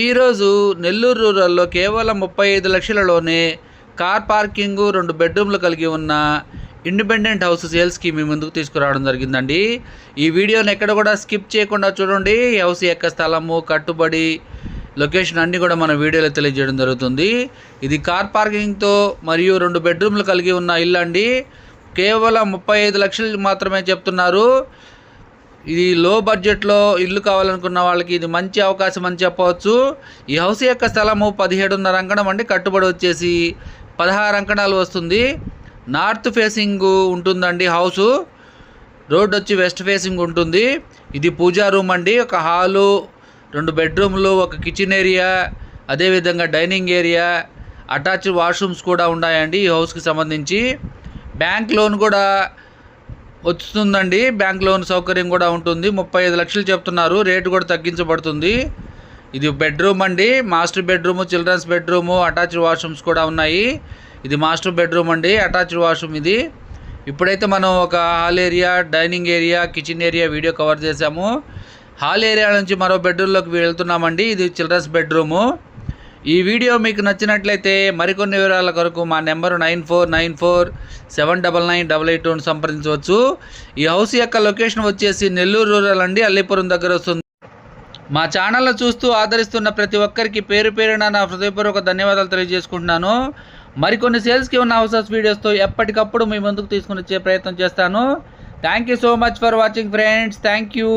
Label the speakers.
Speaker 1: ఈరోజు నెల్లూరు రూరల్లో కేవలం ముప్పై ఐదు లక్షలలోనే కార్ పార్కింగ్ రెండు బెడ్రూమ్లు కలిగి ఉన్న ఇండిపెండెంట్ హౌస్ సేల్స్కి మీ ముందుకు తీసుకురావడం జరిగిందండి. ఈ వీడియోని ఎక్కడ కూడా స్కిప్ చేయకుండా చూడండి. హౌస్ యొక్క స్థలము కట్టుబడి లొకేషన్ అన్నీ కూడా మన వీడియోలో తెలియజేయడం జరుగుతుంది. ఇది కార్ పార్కింగ్తో మరియు రెండు బెడ్రూమ్లు కలిగి ఉన్న ఇల్లు అండి కేవలం ముప్పై ఐదు లక్షలు మాత్రమే చెప్తున్నారు. ఇది లో బడ్జెట్లో ఇల్లు కావాలనుకున్న వాళ్ళకి ఇది మంచి అవకాశం అని చెప్పవచ్చు. ఈ హౌస్ యొక్క స్థలము పదిహేడున్నర అంకణం అండి. కట్టుబడి వచ్చేసి పదహారు అంకణాలు వస్తుంది. నార్త్ ఫేసింగ్ ఉంటుందండి హౌసు. రోడ్ వచ్చి వెస్ట్ ఫేసింగ్ ఉంటుంది. ఇది పూజా రూమ్ అండి. ఒక హాలు రెండు బెడ్రూమ్లు ఒక కిచెన్ ఏరియా అదేవిధంగా డైనింగ్ ఏరియా అటాచ్డ్ వాష్రూమ్స్ కూడా ఉన్నాయండి ఈ హౌస్కి సంబంధించి. బ్యాంక్ లోన్ కూడా వస్తుందండి. బ్యాంక్ లోన్ సౌకర్యం కూడా ఉంటుంది. ముప్పై ఐదు లక్షలు చెప్తున్నారు. రేటు కూడా తగ్గించబడుతుంది. ఇది బెడ్రూమ్ అండి. Master bedroom children's bedroom attached washrooms కూడా ఉన్నాయి. ఇది మాస్టర్ బెడ్రూమ్ అండి. అటాచ్డ్ వాష్రూమ్ ఇది. ఇప్పుడైతే మనం ఒక hall area dining area kitchen area video cover చేసాము హాల్ ఏరియా నుంచి మరో బెడ్రూమ్లోకి వెళ్తున్నామండి. ఇది చిల్డ్రన్స్ బెడ్రూము. ఈ వీడియో మీకు నచ్చినట్లయితే మరికొన్ని వివరాల కొరకు మా number nine four nine four seven double nine double eight టూను సంప్రదించవచ్చు. ఈ హౌస్ యొక్క లొకేషన్ వచ్చేసి నెల్లూరు రూరల్ అండి అల్లిపురం దగ్గర వస్తుంది. మా ఛానల్ను చూస్తూ ఆదరిస్తున్న ప్రతి ఒక్కరికి పేరు పేరున నా హృదయపూర్వక ధన్యవాదాలు తెలియజేసుకుంటున్నాను. మరికొన్ని సేల్స్కి ఉన్న హౌసెస్ వీడియోస్తో ఎప్పటికప్పుడు మీ ముందుకు తీసుకుని వచ్చే ప్రయత్నం చేస్తాను. Thank you so much for watching friends. Thank you.